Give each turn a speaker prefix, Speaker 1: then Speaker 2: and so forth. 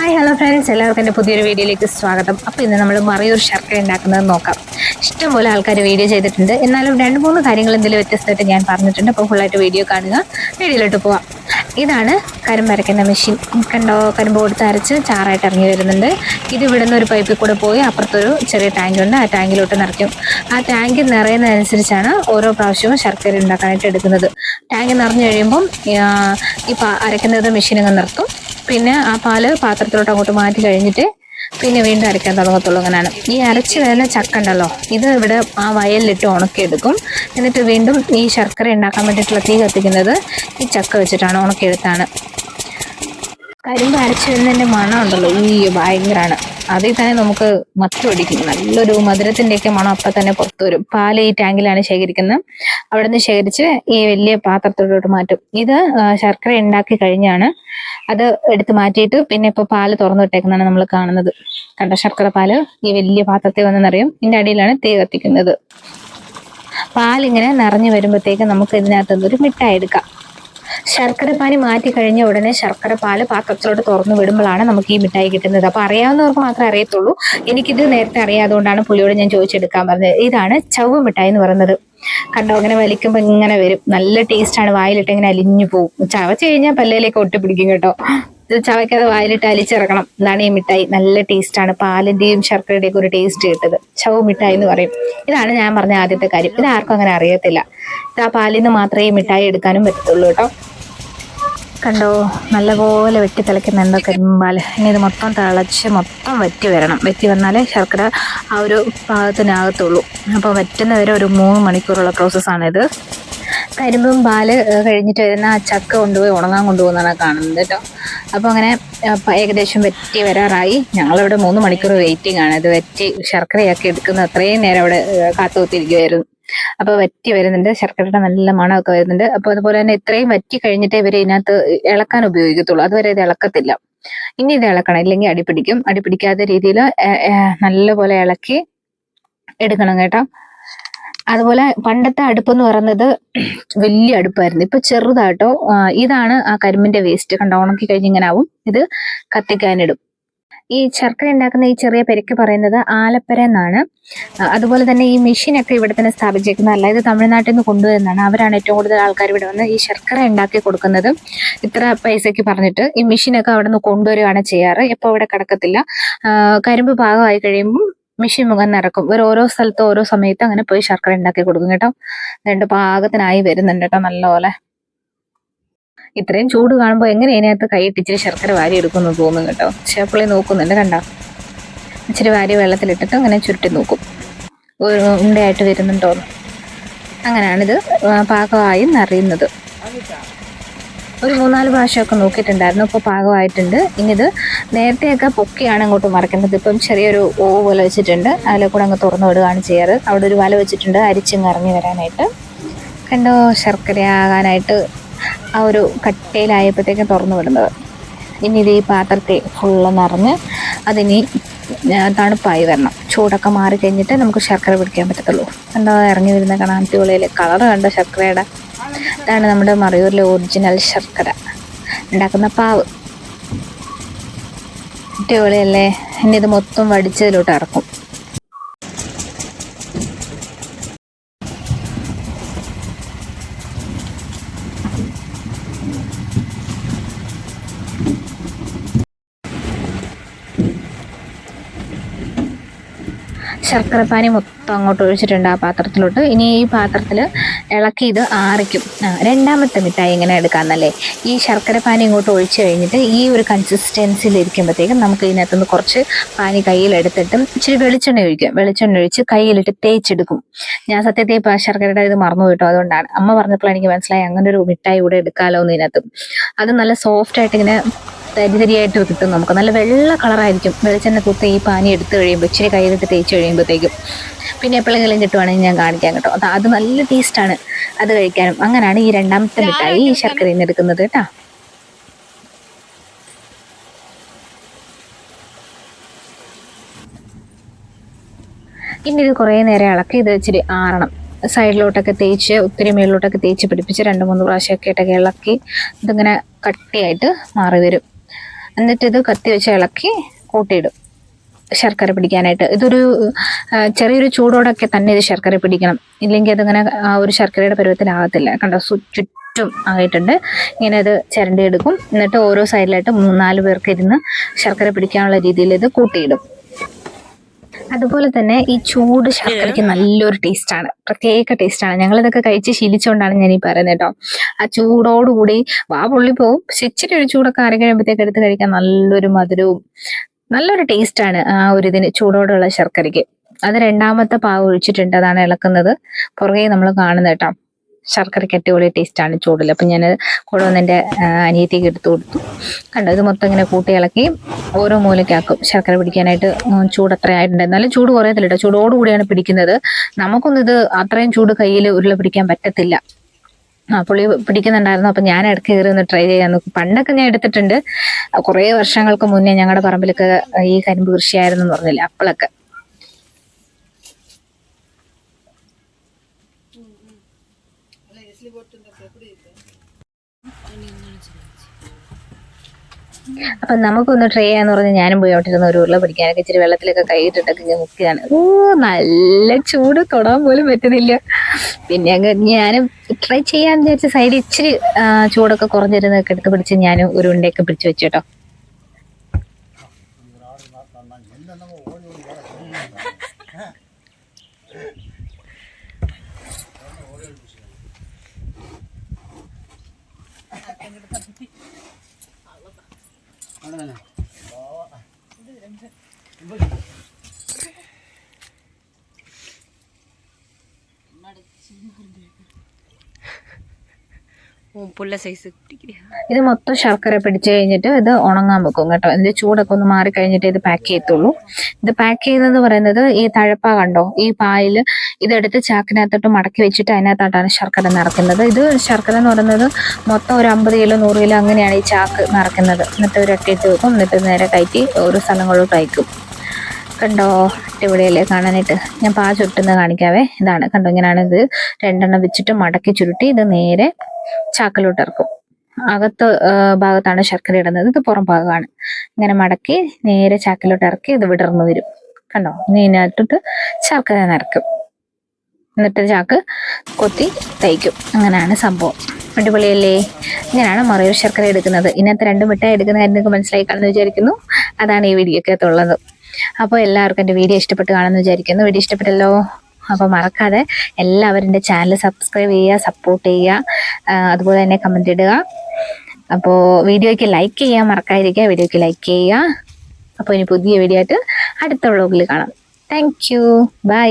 Speaker 1: Hi hello friends എല്ലാവർക്കും എന്റെ പുതിയൊരു വീഡിയോയിലേക്ക് സ്വാഗതം. അപ്പോൾ ഇന്ന് നമ്മൾ മറിയൊരു ശർക്കര ഉണ്ടാക്കുന്നത് നോക്കാം. ഇഷ്ടംപോലെ ആൾക്കാർ വീഡിയോ ചെയ്തിട്ടുണ്ട്. എന്നാലും രണ്ട് മൂന്ന് കാര്യങ്ങൾ എന്തെങ്കിലും വ്യത്യസ്തമായിട്ട് ഞാൻ പറഞ്ഞിട്ടുണ്ട്. അപ്പോൾ ഫുള്ളായിട്ട് വീഡിയോ കാണുക. വീഡിയോയിലോട്ട് പോവാം. ഇതാണ് കരിമ്പ് അരയ്ക്കുന്ന മെഷീൻ കണ്ടോ? കരിമ്പ് കൊടുത്ത് അരച്ച് ചാറായിട്ട് ഇറങ്ങി വരുന്നുണ്ട്. ഇത് ഇവിടെ നിന്ന് ഒരു പൈപ്പിൽ കൂടെ പോയി അപ്പുറത്തൊരു ചെറിയ ടാങ്ക് ഉണ്ട്. ആ ടാങ്കിലോട്ട് നിറയ്ക്കും. ആ ടാങ്ക് നിറയുന്നതനുസരിച്ചാണ് ഓരോ പ്രാവശ്യവും ശർക്കര ഉണ്ടാക്കാനായിട്ട് എടുക്കുന്നത്. ടാങ്ക് നിറഞ്ഞു കഴിയുമ്പം ഈ അരയ്ക്കുന്നത് മെഷീൻ അങ്ങ് നിർത്തും. പിന്നെ ആ പാൽ പാത്രത്തിലോട്ട് അങ്ങോട്ട് മാറ്റി കഴിഞ്ഞിട്ട് പിന്നെ വീണ്ടും അരയ്ക്കാൻ തുടങ്ങത്തുള്ളൂ അങ്ങനെയാണ്. ഈ അരച്ച് വരുന്ന ചക്ക ഉണ്ടല്ലോ ഇത് ഇവിടെ ആ വയലിലിട്ട് ഉണക്കിയെടുക്കും. എന്നിട്ട് വീണ്ടും ഈ ശർക്കര ഉണ്ടാക്കാൻ വേണ്ടിയിട്ടുള്ള തീ കത്തിക്കുന്നത് ഈ ചക്ക വെച്ചിട്ടാണ് ഉണക്കിയെടുത്താണ്. കരിമ്പ് അരച്ച് വരുന്നതിന്റെ മണം ഉണ്ടല്ലോ ഈ ഭയങ്കരമാണ് അതിൽ തന്നെ നമുക്ക് മത്തി ഒടിക്കും നല്ലൊരു മധുരത്തിന്റെയൊക്കെ മണം അപ്പം തന്നെ പുറത്തു വരും. പാൽ ഈ ടാങ്കിലാണ് ശേഖരിക്കുന്നത്. അവിടെ നിന്ന് ശേഖരിച്ച് ഈ വലിയ പാത്രത്തിലോട്ട് മാറ്റും. ഇത് ശർക്കര ഉണ്ടാക്കി കഴിഞ്ഞാണ് അത് എടുത്ത് മാറ്റിയിട്ട് പിന്നെ ഇപ്പൊ പാൽ തുറന്നു വിട്ടേക്കുന്നതാണ് നമ്മൾ കാണുന്നത്. കണ്ട ശർക്കര പാൽ? ഈ വലിയ പാത്രത്തിൽ വന്ന് നിറയും ഇതിന്റെ അടിയിലാണ് തീ കത്തിക്കുന്നത്. പാലിങ്ങനെ നിറഞ്ഞു വരുമ്പോഴത്തേക്ക് നമുക്ക് ഇതിനകത്ത് ഒരു മിഠായി എടുക്കാം. ശർക്കര പാനി മാറ്റി കഴിഞ്ഞ ഉടനെ ശർക്കര പാൽ പാത്രത്തിലോട്ട് തുറന്നു വിടുമ്പോഴാണ് നമുക്ക് ഈ മിഠായി കിട്ടുന്നത്. അപ്പൊ അറിയാവുന്നവർക്ക് മാത്രമേ അറിയത്തുള്ളൂ. എനിക്കിത് നേരത്തെ അറിയാതുകൊണ്ടാണ് പുള്ളിയോട് ഞാൻ ചോദിച്ചെടുക്കാൻ പറഞ്ഞത്. ഇതാണ് ചവ് മിഠായി എന്ന് പറയുന്നത്. കണ്ടോ അങ്ങനെ വലിക്കുമ്പോൾ ഇങ്ങനെ വരും. നല്ല ടേസ്റ്റാണ് വായിലിട്ട് ഇങ്ങനെ അലിഞ്ഞു പോകും ചവച്ച് കഴിഞ്ഞാൽ പല്ലയിലേക്ക് ഒട്ടി പിടിക്കും കേട്ടോ. ചവയ്ക്കാതെ വായിലിട്ട് അലിച്ചിറക്കണം. ഇതാണ് ഈ മിഠായി. നല്ല ടേസ്റ്റാണ് പാലിന്റെയും ശർക്കരയുടെയും ഒരു ടേസ്റ്റ് കിട്ടത് ചവ് മിഠായി എന്ന് പറയും. ഇതാണ് ഞാൻ പറഞ്ഞ ആദ്യത്തെ കാര്യം. ഇത് ആർക്കും അങ്ങനെ അറിയത്തില്ല. ഇത് ആ പാലിൽ നിന്ന് മാത്രമേ ഈ മിഠായി എടുക്കാനും പറ്റത്തുള്ളൂ കേട്ടോ. കണ്ടോ? നല്ലപോലെ വെട്ടി തിളയ്ക്കുന്നുണ്ട് കരിമ്പാൽ ഇനി ഇത് മൊത്തം തിളച്ച് മൊത്തം വറ്റി വരണം. വറ്റി വന്നാലേ ശർക്കര ആ ഒരു പാകത്തിനകത്തുള്ളൂ അപ്പോൾ വറ്റുന്ന വരെ ഒരു മൂന്ന് മണിക്കൂറുള്ള പ്രോസസ്സാണിത് കരിമ്പും പാൽ കഴിഞ്ഞിട്ട് വരുന്ന ആ ചക്ക കൊണ്ടുപോയി ഉണങ്ങാൻ കൊണ്ടുപോകുന്നതാണ് കാണുന്നത് കേട്ടോ. അപ്പോൾ അങ്ങനെ ഏകദേശം വെറ്റി വരാറായി. ഞങ്ങളിവിടെ മൂന്ന് മണിക്കൂർ വെയിറ്റിംഗ് ആണ്. ഇത് വെറ്റി ശർക്കരയൊക്കെ എടുക്കുന്ന അത്രയും നേരം അവിടെ കാത്തുകുത്തിരിക്കുമായിരുന്നു അപ്പൊ വറ്റി വരുന്നുണ്ട് ശർക്കരയുടെ നല്ല മണമൊക്കെ വരുന്നുണ്ട്. അപ്പൊ അതുപോലെ തന്നെ ഇത്രയും വറ്റി കഴിഞ്ഞിട്ടേ ഇവർ ഇതിനകത്ത് ഇളക്കാൻ ഉപയോഗിക്കത്തുള്ളൂ. അതുവരെ ഇത് ഇളക്കത്തില്ല. ഇനി ഇത് ഇളക്കണം. ഇല്ലെങ്കിൽ അടിപിടിക്കും അടിപിടിക്കാത്ത രീതിയിൽ നല്ലപോലെ ഇളക്കി എടുക്കണം കേട്ടോ. അതുപോലെ പണ്ടത്തെ അടുപ്പ് എന്ന് പറയുന്നത് വലിയ അടുപ്പായിരുന്നു. ഇപ്പൊ ചെറുതാട്ടോ. ഇതാണ് ആ കരിമ്പിന്റെ വേസ്റ്റ്. കണ്ടോ? ഉണക്കി കഴിഞ്ഞ് ആവും. ഇത് കത്തിക്കാനിടും. ഈ ശർക്കര ഉണ്ടാക്കുന്ന ഈ ചെറിയ പെരുക്ക് പറയുന്നത് ആലപ്പുര എന്നാണ്. അതുപോലെ തന്നെ ഈ മെഷീനൊക്കെ ഇവിടെ തന്നെ സ്ഥാപിച്ചേക്കുന്നതല്ല ഇത് തമിഴ്നാട്ടിൽ നിന്ന് കൊണ്ടുവരുന്നതാണ് അവരാണ് ഏറ്റവും കൂടുതൽ ആൾക്കാർ ഇവിടെ വന്ന് ഈ ശർക്കര ഉണ്ടാക്കി കൊടുക്കുന്നത്. ഇത്ര പൈസയ്ക്ക് പറഞ്ഞിട്ട് ഈ മെഷീനൊക്കെ അവിടെ നിന്ന് കൊണ്ടുവരികയാണ് ചെയ്യാറ്. ഇപ്പോൾ ഇവിടെ കിടക്കത്തില്ല. കരിമ്പ് പാകമായി കഴിയുമ്പോൾ മെഷീൻ മുഖം നിറക്കും. ഇവർ ഓരോ സ്ഥലത്ത് ഓരോ സമയത്ത് അങ്ങനെ പോയി ശർക്കര ഉണ്ടാക്കി കൊടുക്കും കേട്ടോ. രണ്ട് പാകത്തിനായി വരുന്നുണ്ട് കേട്ടോ നല്ലപോലെ. ഇത്രയും ചൂട് കാണുമ്പോൾ എങ്ങനെ അതിനകത്ത് കൈയിട്ട് ഇച്ചിരി ശർക്കര വാരി എടുക്കുമെന്ന് തോന്നും കേട്ടോ. പക്ഷേ പുള്ളി നോക്കുന്നുണ്ട് കണ്ട? ഇച്ചിരി വാരി വെള്ളത്തിലിട്ടിട്ട് അങ്ങനെ ചുരുട്ടി നോക്കും. ഒരു ഉണ്ടയായിട്ട് വരുന്നുണ്ടോന്ന് അങ്ങനെയാണിത് പാകമായും നിറയുന്നത് ഒരു മൂന്നാൽ പ്രാവശ്യമൊക്കെ നോക്കിയിട്ടുണ്ടായിരുന്നു ഇപ്പോൾ പാകമായിട്ടുണ്ട്. ഇനി ഇത് നേരത്തെയൊക്കെ പൊക്കിയാണ് അങ്ങോട്ട് മറക്കുന്നത് ഇപ്പം ചെറിയൊരു ഓ പോലെ വെച്ചിട്ടുണ്ട്. അതിലെ കൂടെ അങ്ങ് തുറന്നു വിടുകയാണ് ചെയ്യാറ്. അവിടെ ഒരു വല വെച്ചിട്ടുണ്ട് അരിച്ചിങ് ഇറങ്ങി വരാനായിട്ട്. കണ്ടോ ശർക്കരയാകാനായിട്ട് ആ ഒരു കട്ടയിലായപ്പോഴത്തേക്കും തുറന്നു വിടുന്നത്. ഇനി ഇത് ഈ പാത്രത്തെ ഫുള്ള് നിറഞ്ഞ് അതിനി തണുപ്പായി വരണം. ചൂടൊക്കെ മാറി കഴിഞ്ഞിട്ട് നമുക്ക് ശർക്കര പിടിക്കാൻ പറ്റത്തുള്ളൂ. എന്താ ഇറങ്ങി വരുന്ന കാണാൻ അടിപൊളിയിൽ കളർ കണ്ട ശർക്കരയുടെ? ഇതാണ് നമ്മുടെ മറയൂരിലെ ഒറിജിനൽ ശർക്കര. ഉണ്ടാക്കുന്ന പാവ്. അടിപൊളിയല്ലേ? ഇനി ഇത് മൊത്തം വടിച്ചതിലോട്ട് ഇറക്കും. ശർക്കരപ്പാനി മൊത്തം അങ്ങോട്ട് ഒഴിച്ചിട്ടുണ്ട് ആ പാത്രത്തിലോട്ട്. ഇനി ഈ പാത്രത്തിൽ ഇളക്കി ഇത് ആറിക്കും. രണ്ടാമത്തെ മിഠായി ഇങ്ങനെ എടുക്കാമെന്നല്ലേ ഈ ശർക്കരപ്പാനി ഇങ്ങോട്ട് ഒഴിച്ച് കഴിഞ്ഞിട്ട് ഈ ഒരു കൺസിസ്റ്റൻസിയിൽ ഇരിക്കുമ്പോഴത്തേക്കും നമുക്ക് ഇതിനകത്തുനിന്ന് കുറച്ച് പാനി കയ്യിലെടുത്തിട്ട് ഇച്ചിരി വെളിച്ചെണ്ണ ഒഴിക്കും. വെളിച്ചെണ്ണ ഒഴിച്ച് കയ്യിലിട്ട് തേച്ചെടുക്കും. ഞാൻ സത്യത്തെ ഇപ്പോൾ ശർക്കരയുടെ ഇത് മറന്നു കിട്ടും അതുകൊണ്ടാണ്. അമ്മ പറഞ്ഞപ്പോൾ എനിക്ക് മനസ്സിലായി അങ്ങനെ ഒരു മിഠായി കൂടെ എടുക്കാമല്ലോ എന്ന് ഇതിനകത്ത്. അത് നല്ല സോഫ്റ്റ് ആയിട്ട് ഇങ്ങനെ തരിതരിയായിട്ട് കിട്ടും നമുക്ക്. നല്ല വെള്ള കളറായിരിക്കും. വെളിച്ചെണ്ണ കൂത്ത് ഈ പാനി എടുത്തു കഴിയുമ്പോൾ ഇച്ചിരി കയ്യിലിട്ട് തേച്ച് കഴിയുമ്പോഴത്തേക്കും പിന്നെ എപ്പോഴെങ്കിലും കിട്ടുവാണെങ്കിൽ ഞാൻ കാണിക്കാം കേട്ടോ. അത് അത് നല്ല ടേസ്റ്റാണ്. അത് കഴിക്കാനും. അങ്ങനെയാണ് ഈ രണ്ടാമത്തെ മിഠായി ഈ ശർക്കരയിൽ നിന്ന് എടുക്കുന്നത് കേട്ടോ. ഇനി ഇത് കുറേ നേരം ഇളക്കി ഇത് ഇച്ചിരി ആറണം. സൈഡിലോട്ടൊക്കെ തേച്ച് ഒത്തിരി മേളിലോട്ടൊക്കെ തേച്ച് പിടിപ്പിച്ച് രണ്ട് മൂന്ന് പ്രാവശ്യമൊക്കെ ഇട്ടൊക്കെ ഇളക്കി ഇതിങ്ങനെ കട്ടിയായിട്ട് മാറി വരും എന്നിട്ട് ഇത് കത്തി വെച്ച് ഇളക്കി കൂട്ടിയിടും. ശർക്കര പിടിക്കാനായിട്ട്. ഇതൊരു ചെറിയൊരു ചൂടോടൊക്കെ തന്നെ ഇത് ശർക്കര പിടിക്കണം. ഇല്ലെങ്കിൽ അതിങ്ങനെ ആ ഒരു ശർക്കരയുടെ പരുവത്തിലാകത്തില്ല. കണ്ടോ? ചുറ്റും ആയിട്ടുണ്ട്. ഇങ്ങനെ അത് ചിരണ്ടി എടുക്കും എന്നിട്ട് ഓരോ സൈഡിലായിട്ട് മൂന്നാൽ പേർക്ക് ഇരുന്ന് ശർക്കര പിടിക്കാനുള്ള രീതിയിൽ ഇത് കൂട്ടിയിടും. അതുപോലെ തന്നെ ഈ ചൂട് ശർക്കരയ്ക്ക് നല്ലൊരു ടേസ്റ്റാണ് പ്രത്യേക ടേസ്റ്റാണ് ഞങ്ങൾ ഇതൊക്കെ കഴിച്ച് ശീലിച്ചുകൊണ്ടാണ് ഞാൻ ഈ പറയുന്നത് കേട്ടോ. ആ ചൂടോടുകൂടി വാ പൊള്ളി പോവും. പക്ഷെ ഇച്ചിരി ഒരു ചൂടൊക്കെ ആറി കഴിയുമ്പോഴത്തേക്ക് എടുത്ത് കഴിക്കാൻ നല്ലൊരു മധുരവും നല്ലൊരു ടേസ്റ്റാണ് ആ ഒരു ഇതിന് ചൂടോടുള്ള ശർക്കരയ്ക്ക്. അത് രണ്ടാമത്തെ പാവ് ഒഴിച്ചിട്ടുണ്ട്. അതാണ് ഇളക്കുന്നത്. പുറകെ നമ്മൾ കാണുന്നത് കേട്ടോ. ശർക്കരയ്ക്ക് അടിപൊളി ടേസ്റ്റാണ് ചൂടിൽ അപ്പം ഞാൻ കൂടെ വന്ന് എന്റെ അനിയത്തിക്ക് എടുത്തു കൊടുത്തു. കണ്ടോ ഇത് മൊത്തം ഇങ്ങനെ കൂട്ടി ഇളക്കി ഓരോ മൂലയ്ക്കാക്കും ശർക്കര പിടിക്കാനായിട്ട് ചൂട് അത്ര ആയിട്ടുണ്ട്. എന്നാലും ചൂട് കുറയത്തില്ല ചൂടോടുകൂടിയാണ് പിടിക്കുന്നത്. നമുക്കൊന്നും ഇത് അത്രയും ചൂട് കയ്യിൽ ഉരുള പിടിക്കാൻ പറ്റത്തില്ല. ആ പുള്ളി പിടിക്കുന്നുണ്ടായിരുന്നു. അപ്പം ഞാൻ ഇടയ്ക്ക് കയറി ഒന്ന് ട്രൈ ചെയ്യാൻ നോക്കും. പണ്ടൊക്കെ ഞാൻ എടുത്തിട്ടുണ്ട്. കുറേ വർഷങ്ങൾക്ക് മുന്നേ ഞങ്ങളുടെ പറമ്പിലൊക്കെ ഈ കരിമ്പ് കൃഷിയായിരുന്നു എന്ന് പറഞ്ഞില്ല അപ്പോഴൊക്കെ അപ്പൊ നമുക്കൊന്ന് ട്രൈ ചെയ്യാന്ന് പറഞ്ഞ് ഞാനും പോയി അവിടെ ഒരു ഉരുള പിടിക്കാനൊക്കെ ഇച്ചിരി വെള്ളത്തിലൊക്കെ കൈയിട്ടിട്ടൊക്കെ ഇങ്ങനെ മുക്കിയാണ് ഓ നല്ല ചൂട് തൊടാൻ പോലും പറ്റുന്നില്ല. പിന്നെ അങ്ങ് ഞാനും ട്രൈ ചെയ്യാന്ന് വിചാരിച്ച സൈഡ് ഇച്ചിരി ചൂടൊക്കെ കുറഞ്ഞിരുന്നൊക്കെ എടുത്ത് പിടിച്ച് ഞാനും ഒരു ഉണ്ടയൊക്കെ പിടിച്ചു വെച്ചു കേട്ടോ.
Speaker 2: സൈസ്
Speaker 1: ഇത് മൊത്തം ശർക്കര പിടിച്ച് കഴിഞ്ഞിട്ട് ഇത് ഉണങ്ങാൻ വെക്കും കേട്ടോ. ഇതിന്റെ ചൂടൊക്കെ ഒന്ന് മാറി കഴിഞ്ഞിട്ട് ഇത് പാക്ക് ചെയ്യത്തുള്ളൂ. ഇത് പാക്ക് ചെയ്യുന്നത് പറയുന്നത് ഈ തഴപ്പ കണ്ടോ? ഈ പായിൽ ഇതെടുത്ത് ചാക്കിനകത്തോട്ട് മടക്കി വെച്ചിട്ട് അതിനകത്തോട്ടാണ് ശർക്കര നിറക്കുന്നത് ഇത് ശർക്കര എന്ന് പറയുന്നത് മൊത്തം ഒരു അമ്പത് കിലോ നൂറ് കിലോ അങ്ങനെയാണ് ഈ ചാക്ക് നിറക്കുന്നത് എന്നിട്ട് ഒരു അട്ടിയിട്ട് വെക്കും. എന്നിട്ട് നേരെ കയറ്റി ഓരോ സ്ഥലങ്ങളിലോട്ട് അയക്കും. കണ്ടോ? അടിപൊളിയല്ലേ കാണാനായിട്ട്. ഞാൻ പാ ചുട്ടുന്ന കാണിക്കാവേ. ഇതാണ് കണ്ടോ? ഇങ്ങനെയാണ് ഇത് രണ്ടെണ്ണം വെച്ചിട്ട് മടക്കി ചുരുട്ടി ഇത് നേരെ ചാക്കിലോട്ട് ഇറക്കും. അകത്ത് ഭാഗത്താണ് ശർക്കര ഇടുന്നത്. ഇത് പുറം ഭാഗമാണ്. ഇങ്ങനെ മടക്കി നേരെ ചാക്കിലോട്ട് ഇറക്കി ഇത് വിടർന്നു വരും. കണ്ടോ? ഇനി ഇതിനകത്തോട്ട് ശർക്കര നിറക്കും എന്നിട്ട് ചാക്ക് കൊത്തി തയ്ക്കും അങ്ങനെയാണ് സംഭവം. അടിപൊളിയല്ലേ? ഇങ്ങനെയാണ് മറയൂർ ശർക്കര എടുക്കുന്നത്. ഇന്നത്തെ രണ്ട് മിഠായി എടുക്കുന്ന കാര്യം നിങ്ങൾക്ക് മനസ്സിലായി കാണുമെന്ന് വിചാരിക്കുന്നു. അതാണ് ഈ വീഡിയോ വീഡിയോക്കകത്തുള്ളത് അപ്പോൾ എല്ലാവർക്കും എന്റെ വീഡിയോ ഇഷ്ടപ്പെട്ട് കാണുമെന്ന് വിചാരിക്കുന്നു. വീഡിയോ ഇഷ്ടപ്പെട്ടല്ലോ? അപ്പോൾ മറക്കാതെ എല്ലാവരും എന്റെ ചാനൽ സബ്സ്ക്രൈബ് ചെയ്യുക സപ്പോർട്ട് ചെയ്യുക അതുപോലെ തന്നെ കമന്റ് ഇടുക. അപ്പോൾ വീഡിയോയ്ക്ക് ലൈക്ക് ചെയ്യാൻ മറക്കാതിരിക്കുക വീഡിയോയ്ക്ക് ലൈക്ക് ചെയ്യുക. അപ്പോൾ ഇനി പുതിയ വീഡിയോ ആയിട്ട് അടുത്ത വ്ളോഗിൽ കാണാം. Thank you by